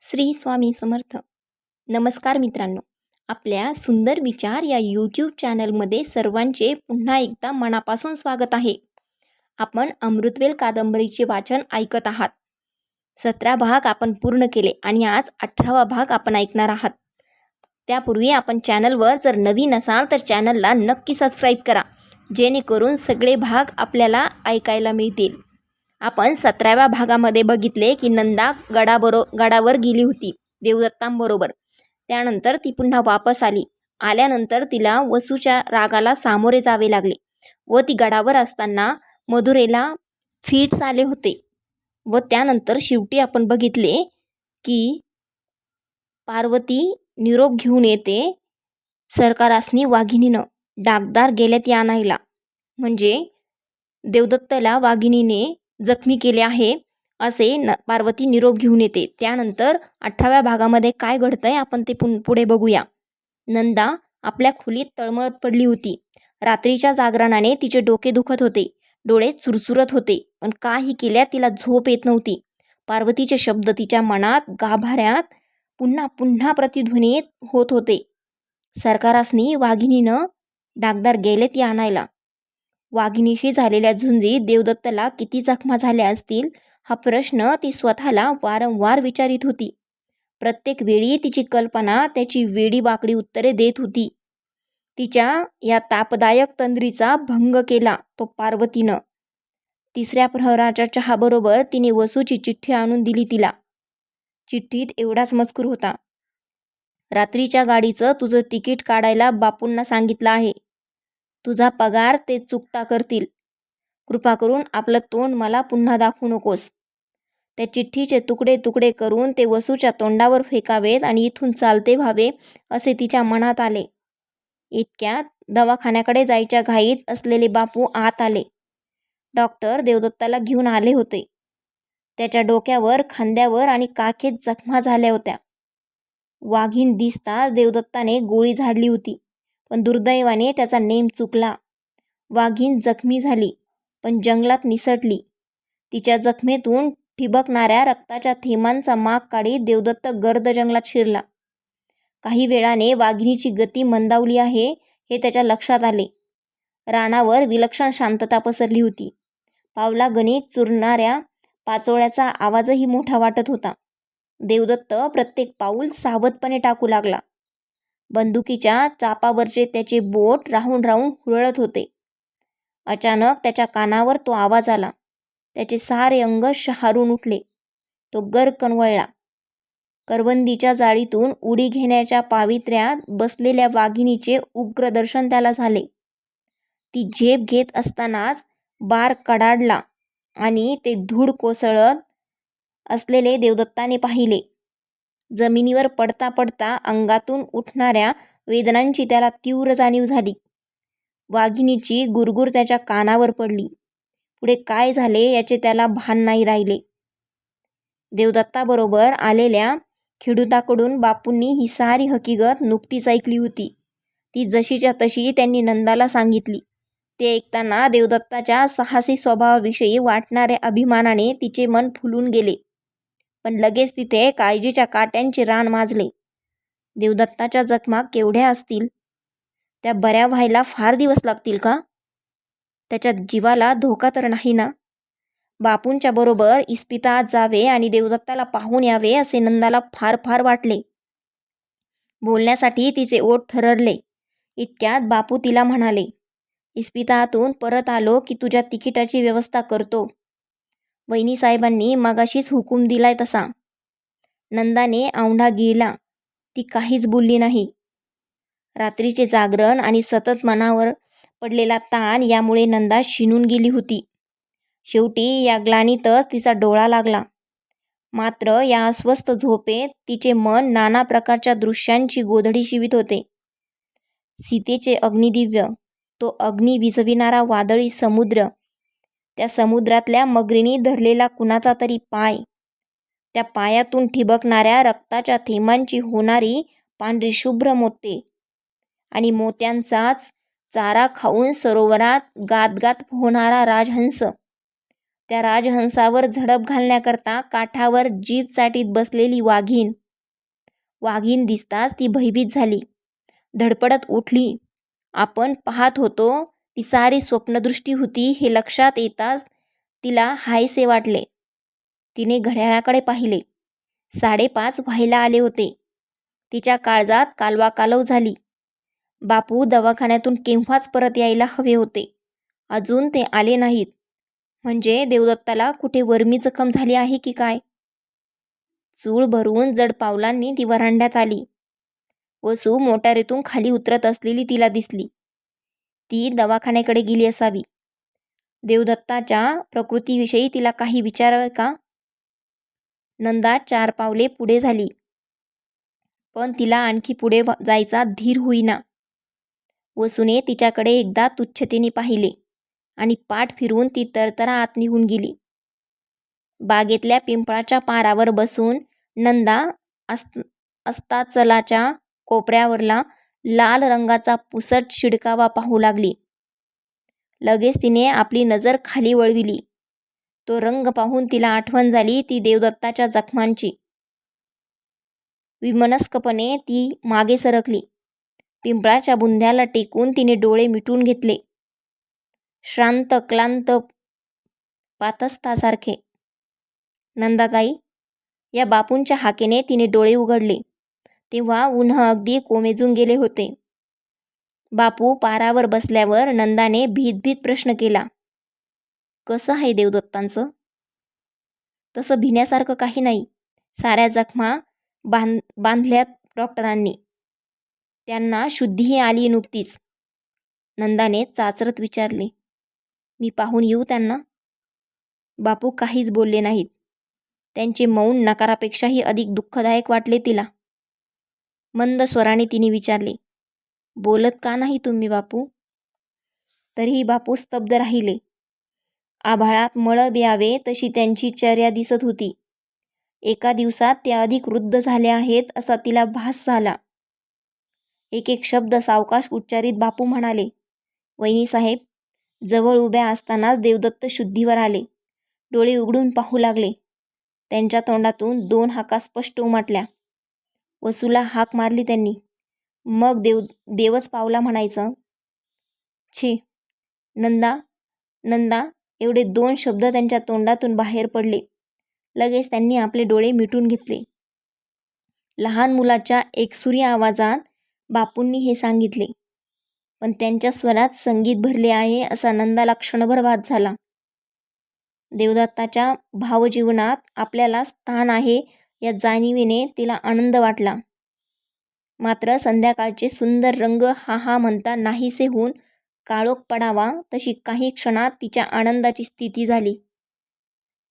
श्री स्वामी समर्थ. नमस्कार मित्रांनो. आपल्या सुंदर विचार या यूट्यूब चॅनलमध्ये सर्वांचे पुन्हा एकदा मनापासून स्वागत आहे. आपण अमृतवेल कादंबरीचे वाचन ऐकत आहात. सतरा भाग आपण पूर्ण केले आणि आज अठरावा भाग आपण ऐकणार आहात. त्यापूर्वी आपण चॅनलवर जर नवीन असाल तर चॅनलला नक्की सबस्क्राईब करा. जेणेकरून सगळे भाग आपल्याला ऐकायला मिळतील. आपण सतराव्या भागामध्ये बघितले की नंदा गडाबरो गडावर गेली होती देवदत्तांबरोबर. त्यानंतर ती पुन्हा वापस आली. आल्यानंतर तिला वसूच्या रागाला सामोरे जावे लागले व ती गडावर असताना मधुरेला फिट्स आले होते व त्यानंतर शेवटी आपण बघितले की पार्वती निरोप घेऊन येते सरकारासनी वाघिणीनं. डागदार गेल्यात या नाहीला म्हणजे देवदत्तला वाघिणीने जखमी केले आहे असे न पार्वती निरोप घेऊन येते. त्यानंतर अठराव्या भागामध्ये काय घडतंय आपण ते पुन पुढे बघूया. नंदा आपल्या खोलीत तळमळत पडली होती. रात्रीच्या जागरणाने तिचे डोके दुखत होते. डोळे चुरचुरत होते पण काही केल्या तिला झोप येत नव्हती. पार्वतीचे शब्द तिच्या मनात गाभाऱ्यात पुन्हा पुन्हा प्रतिध्वनीत होत होते. सरकारासनी वाघिणीनं डागदार गेले ती आणायला. वाघिणीशी झालेल्या झुंजीत देवदत्तला किती जखमा झाल्या असतील हा प्रश्न ती स्वतःला वारंवार विचारित होती. प्रत्येक वेळी तिची कल्पना त्याची वेडी बाकडी उत्तरे देत होती. तिच्या या तापदायक तंद्रीचा भंग केला तो पार्वतीनं. तिसऱ्या प्रहराच्या चहाबरोबर तिने वसूची चिठ्ठी आणून दिली तिला. चिठ्ठीत एवढाच मजकूर होता. रात्रीच्या गाडीचं तुझं तिकीट काढायला बापूंना सांगितलं आहे. तुझा पगार ते चुकता करतील. कृपा करून आपलं तोंड मला पुन्हा दाखवू नकोस. त्या चिठ्ठीचे तुकडे तुकडे करून ते वसूच्या तोंडावर फेकावेत आणि इथून चालते व्हावे असे तिच्या मनात आले. इतक्यात दवाखान्याकडे जायच्या घाईत असलेले बापू आत आले. डॉक्टर देवदत्ताला घेऊन आले होते. त्याच्या डोक्यावर खांद्यावर आणि काखेत जखमा झाल्या होत्या. वाघीण दिसता देवदत्ताने गोळी झाडली होती. पण दुर्दैवाने त्याचा नेम चुकला. वाघीण जखमी झाली पण जंगलात निसटली. तिच्या जखमेतून ठिबकणाऱ्या रक्ताच्या थेंबांचा माग काढीत देवदत्त गर्द जंगलात शिरला. काही वेळाने वाघिणीची गती मंदावली आहे हे त्याच्या लक्षात आले. रानावर विलक्षण शांतता पसरली होती. पावला गणित चुरणाऱ्या पाचोळ्याचा आवाजही मोठा वाटत होता. देवदत्त प्रत्येक पाऊल सावधपणे टाकू लागला. बंदुकीच्या चापावरचे त्याचे बोट राहून राहून हुरळत होते. अचानक त्याच्या कानावर तो आवाज आला. त्याचे सारे अंग शहारून उठले. तो गरकन वळला करवंदीच्या जाळीतून उडी घेण्याच्या पावित्र्यात बसलेल्या वाघिणीचे उग्र दर्शन त्याला झाले. ती झेप घेत असतानाच बार कडाडला आणि ते धूळ कोसळत असलेले देवदत्ताने पाहिले. जमिनीवर पडता पडता अंगातून उठणाऱ्या वेदनांची त्याला तीव्र जाणीव झाली. वाघिणीची गुरगुर त्याच्या कानावर पडली. पुढे काय झाले याचे त्याला भान नाही राहिले. देवदत्ताबरोबर आलेल्या खेडूताकडून बापूंनी ही सारी हकीकत नुकतीच ऐकली होती. ती जशीच्या तशी त्यांनी नंदाला सांगितली. ते ऐकताना देवदत्ताच्या साहसी स्वभावाविषयी वाटणाऱ्या अभिमानाने तिचे मन फुलून गेले. पण लगेच तिथे काळजीच्या काट्यांचे रान माजले. देवदत्ताच्या जखमा केवढ्या असतील? त्या बऱ्या व्हायला फार दिवस लागतील का? त्याच्या जीवाला धोका तर नाही ना? बापूंच्या बरोबर इस्पितात जावे आणि देवदत्ताला पाहून यावे असे नंदाला फार फार वाटले. बोलण्यासाठी तिचे ओठ थररले. इतक्यात बापू तिला म्हणाले इस्पितातून परत आलो की तुझ्या तिकिटाची व्यवस्था करतो. वहिनीसाहेबांनी मगाशीच हुकूम दिलाय तसा. नंदाने औंढा गिळला ती काहीच बोलली नाही. रात्रीचे जागरण आणि सतत मनावर पडलेला ताण यामुळे नंदा शिनून गेली होती. शेवटी या ग्लानीतच तिचा डोळा लागला. मात्र या अस्वस्थ झोपेत तिचे मन नाना प्रकारच्या दृश्यांची गोधडी शिवित होते. सीतेचे अग्निदिव्य तो अग्नी विझविणारा वादळी समुद्र त्या समुद्रातल्या मगरीने धरलेला कुणाचा तरी पाय. त्या पायातून ठिबकणाऱ्या रक्ताच्या थेंबांची होणारी पांढरी शुभ्र मोते आणि मोत्यांचाच चारा खाऊन सरोवरात गातगात होणारा राजहंस. त्या राजहंसावर झडप घालण्याकरता काठावर जीभ चाटीत बसलेली वाघीण. वाघीण दिसताच ती भयभीत झाली. धडपडत उठली. आपण पाहत होतो ती सारी स्वप्नदृष्टी होती हे लक्षात येताच तिला हायसे वाटले. तिने घड्याळाकडे पाहिले. साडेपाच व्हायला आले होते. तिच्या काळजात कालवाकालव झाली. बापू दवाखान्यातून केव्हाच परत यायला हवे होते. अजून ते आले नाहीत. म्हणजे देवदत्ताला कुठे वर्मी जखम झाली आहे की काय? चूळ भरून जड पावलांनी ती वरांड्यात आली. वसू मोटारीतून खाली उतरत असलेली तिला दिसली. ती दवाखान्याकडे गेली असावी. देवदत्ताच्या प्रकृतीविषयी तिला काही विचारावे का? नंदा चार पावले पुढे झाली. पण तिला आणखी पुढे जायचा धीर होईना. वसुने तिच्याकडे एकदा तुच्छतेने पाहिले आणि पाठ फिरून ती तरतरा आत निघून गेली. बागेतल्या पिंपळाच्या पारावर बसून नंदा अस्त अस्ताचलाच्या कोपऱ्यावरला लाल रंगाचा पुसट शिडकावा पाहू लागली. लगेच तिने आपली नजर खाली वळविली. तो रंग पाहून तिला आठवण झाली ती देवदत्ताच्या जखमांची. विमनस्कपणे ती मागे सरकली. पिंपळाच्या बुंध्याला टेकून तिने डोळे मिटून घेतले. श्रांत क्लांत पातस्थासारखे. नंदाताई या बापूंच्या हाकेने तिने डोळे उघडले. तेव्हा उन्ह अगदी कोमेजून गेले होते. बापू पारावर बसल्यावर नंदाने भीतभीत प्रश्न केला कसं आहे देवदत्तांचं? तसं भिण्यासारखं काही नाही. साऱ्या जखमा बांध बांधल्यात डॉक्टरांनी. त्यांना शुद्धीही आली नुकतीच. नंदाने चाचरत विचारले मी पाहून येऊ त्यांना? बापू काहीच बोलले नाहीत. त्यांचे मौन नकारापेक्षाही अधिक दुःखदायक वाटले तिला. मंद स्वराने तिने विचारले बोलत का नाही तुम्ही बापू? तरीही बापू स्तब्ध राहिले. आभाळात मळब यावे तशी त्यांची चर्या दिसत होती. एका दिवसात त्या अधिक वृद्ध झाले आहेत असा तिला भास झाला. एक एक शब्द सावकाश उच्चारित बापू म्हणाले वहिनीसाहेब जवळ उभ्या असतानाच देवदत्त शुद्धीवर आले. डोळे उघडून पाहू लागले. त्यांच्या तोंडातून दोन हाका स्पष्ट उमटल्या. वसूला हाक मारली त्यांनी. मग देव देवच पावला म्हणायचं. छे. नंदा नंदा एवढे दोन शब्द त्यांच्या तोंडातून बाहेर पडले. लगेच त्यांनी आपले डोळे मिटून घेतले. लहान मुलाच्या एकसुरी आवाजात बापूंनी हे सांगितले. पण त्यांच्या स्वरात संगीत भरले आहे असा नंदाला क्षणभर वाद झाला. देवदत्ताच्या भावजीवनात आपल्याला स्थान आहे या जाणीवीने तिला आनंद वाटला. मात्र संध्याकाळचे सुंदर रंग हा हा म्हणता नाहीसे होऊन काळोख पडावा तशी काही क्षणात तिच्या आनंदाची स्थिती झाली.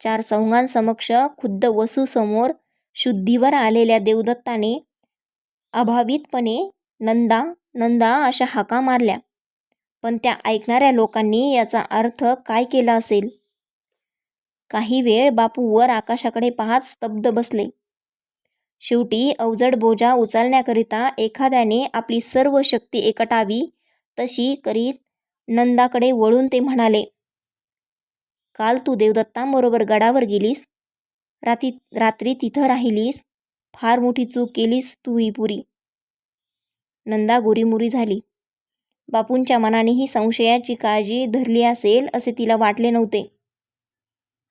चार चौघांसमक्ष खुद्द वसूसमोर शुद्धीवर आलेल्या देवदत्ताने अभावितपणे नंदा नंदा अशा हाका मारल्या. पण त्या ऐकणाऱ्या लोकांनी याचा अर्थ काय केला असेल? काही वेळ बापू वर आकाशाकडे पाहत स्तब्ध बसले. शेवटी अवजड बोजा उचलण्याकरिता एखाद्याने आपली सर्व शक्ती एकटावी तशी करीत नंदाकडे वळून ते म्हणाले काल तू देवदत्तांबरोबर गडावर गेलीस. रात्री रात्री तिथं राहिलीस. फार मोठी चूक केलीस तू ही पुरी. नंदा गोरीमुरी झाली. बापूंच्या मनानेही संशयाची काळजी धरली असेल असे तिला वाटले नव्हते.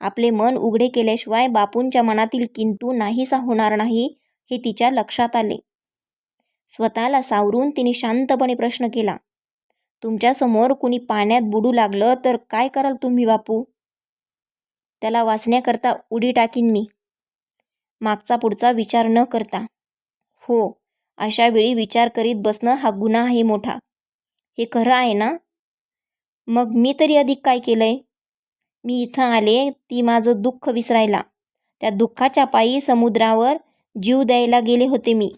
आपले मन उघडे केल्याशिवाय बापूंच्या मनातील किंतू नाहीसा होणार नाही हे तिच्या लक्षात आले. स्वतःला सावरून तिने शांतपणे प्रश्न केला तुमच्यासमोर कुणी पाण्यात बुडू लागलं तर काय कराल तुम्ही बापू? त्याला वाचण्याकरता उडी टाकीन मी. मागचा पुढचा विचार न करता. हो अशा वेळी विचार करीत बसणं हा गुन्हा आहे मोठा. हे खरं आहे ना? मग मी तरी अधिक काय केलंय? मी इथं आले ती माझं दुःख विसरायला. त्या दुःखाच्या पायी समुद्रावर जीव द्यायला गेले होते मी.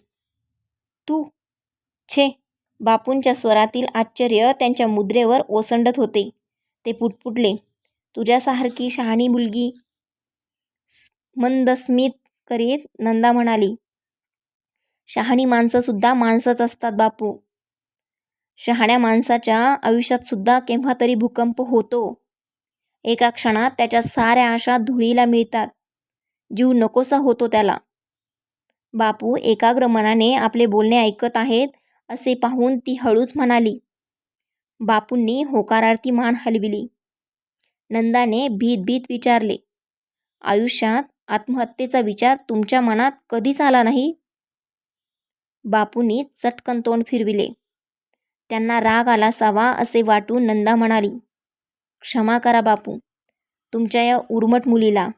तू छे बापूंच्या स्वरातील आश्चर्य त्यांच्या मुद्रेवर ओसंडत होते. ते पुटपुटले तुझ्यासारखी शहाणी मुलगी मंद स्मित करीत नंदा म्हणाली शहाणी माणसंसुद्धा माणसंच असतात बापू. शहाण्या माणसाच्या आयुष्यात सुद्धा केव्हा तरी भूकंप होतो. एका क्षणात त्याच्या साऱ्या आशा धुळीला मिळतात. जीव नकोसा होतो त्याला. बापू एकाग्र मनाने आपले बोलणे ऐकत आहेत असे पाहून ती हळूच म्हणाली. बापूंनी होकारार्थी मान हलविली. नंदाने भीत भीत विचारले आयुष्यात आत्महत्येचा विचार तुमच्या मनात कधीच आला नाही? बापूंनी चटकन तोंड फिरविले. त्यांना राग आला असावा असे वाटून नंदा म्हणाली क्षमा करा बापू. तुमच्या या उर्मट मुलीला.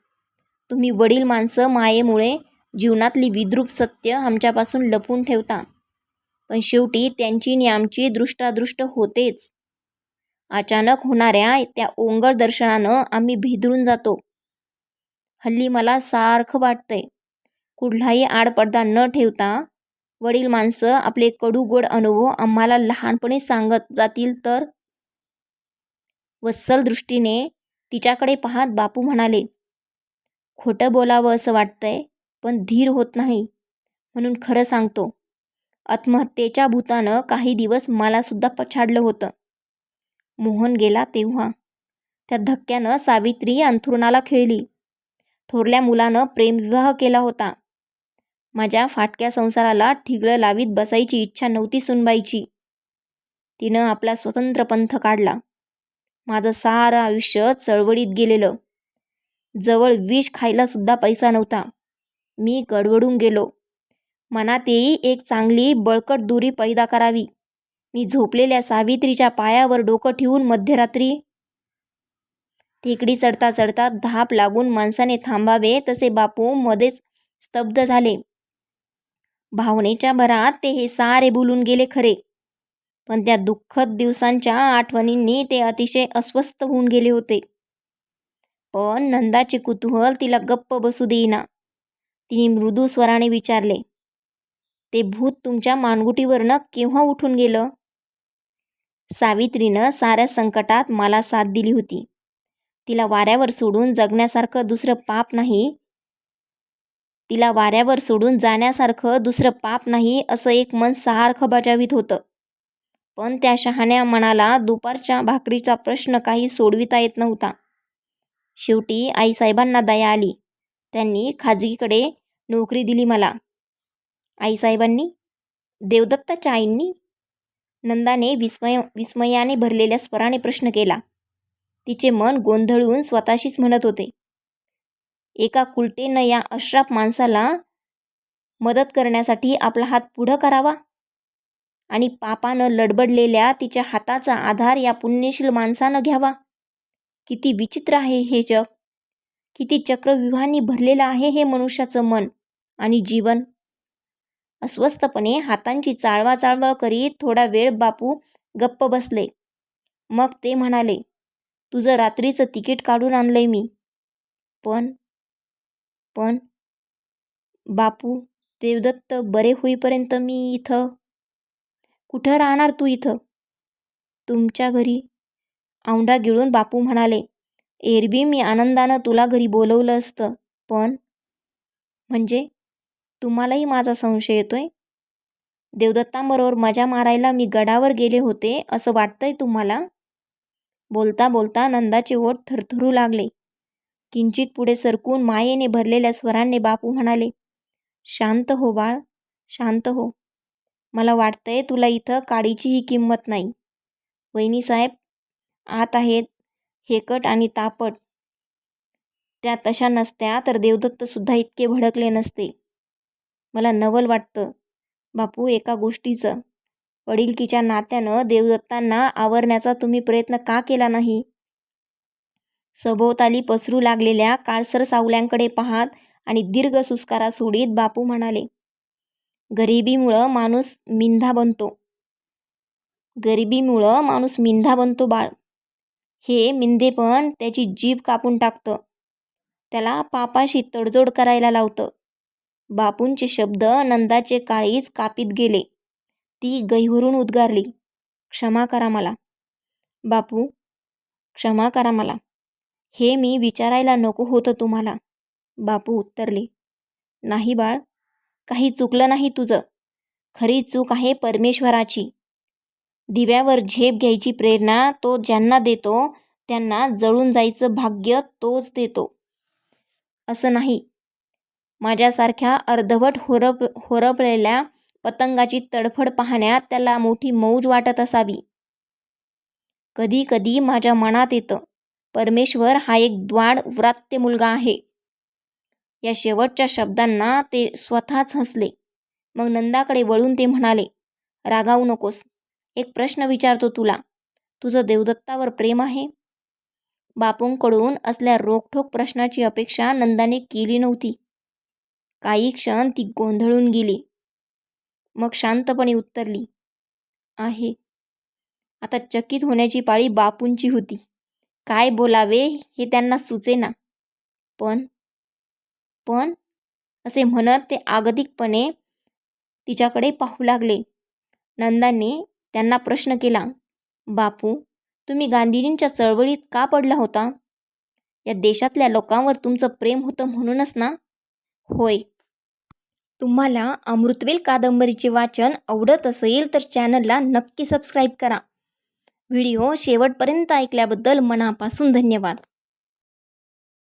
तुम्ही वडील माणसं मायेमुळे जीवनातली विद्रूप सत्य आमच्यापासून लपून ठेवता. पण शेवटी त्यांची नि आमची दृष्टादृष्ट होतेच. अचानक होणाऱ्या त्या ओंगळ दर्शनानं आम्ही भिदरून जातो. हल्ली मला सारखं वाटतंय. कुठलाही आडपडदा न ठेवता वडील माणसं आपले कडू गोड अनुभव आम्हाला लहानपणी सांगत जातील तर वत्सल दृष्टीने तिच्याकडे पाहत बापू म्हणाले खोटं बोलावं असं वाटतंय पण धीर होत नाही म्हणून खरं सांगतो. आत्महत्येच्या भूतानं काही दिवस मलासुद्धा पछाडलं होतं. मोहन गेला तेव्हा. त्या धक्क्यानं सावित्री अंथरुणाला खेळली. थोरल्या मुलानं प्रेमविवाह केला होता. माझ्या फाटक्या संसाराला ठिगळं लावीत बसायची इच्छा नव्हती सुनबाईची. तिनं आपला स्वतंत्र पंथ काढला. माझं सारं आयुष्य चळवळीत गेलेलं. जवळ विष खायलासुद्धा पैसा नव्हता. मी गडबडून गेलो. मनातही एक चांगली बळकट दुरी पैदा करावी. मी झोपलेल्या सावित्रीच्या पायावर डोकं ठेवून मध्यरात्री टेकडी चढता चढता धाप लागून माणसाने थांबावे तसे बापू मध्येच स्तब्ध झाले. भावनेच्या भरात ते हे सारे बोलून गेले खरे. पण त्या दुःखद दिवसांच्या आठवणींनी ते अतिशय अस्वस्थ होऊन गेले होते. पण नंदाचे कुतूहल तिला गप्प बसू देईना. तिने मृदू स्वराने विचारले ते भूत तुमच्या मानगुटीवरनं केव्हा उठून गेलं? सावित्रीनं साऱ्या संकटात मला साथ दिली होती. तिला वाऱ्यावर सोडून जगण्यासारखं दुसरं पाप नाही तिला वाऱ्यावर सोडून जाण्यासारखं दुसरं पाप नाही असं एक मन सारखं बजावित होतं. पण त्या शहाण्या मनाला दुपारच्या भाकरीचा प्रश्न काही सोडविता येत नव्हता. शेवटी आईसाहेबांना दया आली. त्यांनी खाजगीकडे नोकरी दिली मला. आईसाहेबांनी? देवदत्ताच्या आईंनी? नंदाने विस्मय विस्मयाने भरलेल्या स्वराने प्रश्न केला. तिचे मन गोंधळून स्वतःशीच म्हणत होते. एका कुलटेनं या अश्राप माणसाला मदत करण्यासाठी आपला हात पुढं करावा? आणि पापानं लडबडलेल्या तिच्या हाताचा आधार या पुण्यशील माणसानं घ्यावा. किती विचित्र आहे हे जग. किती चक्रव्यूहांनी भरलेलं आहे हे मनुष्याचं मन आणि जीवन. अस्वस्थपणे हातांची चाळवा चाळवा करीत थोडा वेळ बापू गप्प बसले. मग ते म्हणाले तुझं रात्रीचं तिकीट काढून आणलंय मी. पण पण बापू देवदत्त बरे होईपर्यंत मी इथं कुठं राहणार तू इथं? तुमच्या घरी? औंढा गिळून बापू म्हणाले एरबी मी आनंदानं तुला घरी बोलवलं असतं पण? म्हणजे? तुम्हालाही माझा संशय येतोय? देवदत्तांबरोबर मजा मारायला मी गडावर गेले होते असं वाटतंय तुम्हाला? बोलता बोलता नंदाचे ओठ थरथरू लागले. किंचित पुढे सरकून मायेने भरलेल्या स्वरांनी बापू म्हणाले शांत हो बाळ शांत हो. मला वाटतंय तुला इथं काडीचीही किंमत नाही. वहिनीसाहेब आत आहेत हेकट आणि तापट. त्या तशा नसत्या तर देवदत्तसुद्धा इतके भडकले नसते. मला नवल वाटतं. बापू एका गोष्टीचं. वडिलकीच्या नात्यानं देवदत्तांना आवरण्याचा तुम्ही प्रयत्न का केला नाही? सभोवताली पसरू लागलेल्या काळसर सावल्यांकडे पाहात आणि दीर्घ सुस्कारा सोडीत बापू म्हणाले गरिबीमुळं माणूस मिंधा बनतो. गरिबीमुळं माणूस मिंधा बनतो बाळ. हे मिंधेपण त्याची जीभ कापून टाकतं. त्याला पापाशी तडजोड करायला लावतं. बापूंचे शब्द नंदाचे काळीच कापीत गेले. ती गैहरून उद्गारली क्षमा करा मला. बापू क्षमा करा मला. हे मी विचारायला नको होतं तुम्हाला. बापू उत्तरले नाही बाळ काही चुकलं नाही तुझं. खरी चूक आहे परमेश्वराची. दिव्यावर झेप घ्यायची प्रेरणा तो ज्यांना देतो त्यांना जळून जायचं भाग्य तोच देतो. असं नाही. माझ्यासारख्या अर्धवट होरप होरपलेल्या पतंगाची तडफड पाहण्यात त्याला मोठी मौज वाटत असावी. कधी कधी माझ्या मनात येतं परमेश्वर हा एक द्वाड व्रात्य मुलगा आहे. या शेवटच्या शब्दांना ते स्वतःच हसले. मग नंदाकडे वळून ते म्हणाले रागावू नकोस. एक प्रश्न विचारतो तुला. तुझं देवदत्तावर प्रेम आहे? बापूंकडून असल्या रोखठोक प्रश्नाची अपेक्षा नंदाने केली नव्हती. काही क्षण ती गोंधळून गेली. मग शांतपणे उत्तरली आहे. आता चकित होण्याची पाळी बापूंची होती. काय बोलावे हे त्यांना सुचेना. पण पण असे म्हणत ते आगतिकपणे तिच्याकडे पाहू लागले. नंदाने त्यांना प्रश्न केला बापू तुम्ही गांधीजींच्या चळवळीत का पडला होता? या देशातल्या लोकांवर तुमचं प्रेम होतं म्हणूनच ना? होय. तुम्हाला अमृतवेल कादंबरीचे वाचन आवडत असेल तर चॅनलला नक्की सबस्क्राईब करा. व्हिडिओ शेवटपर्यंत ऐकल्याबद्दल मनापासून धन्यवाद.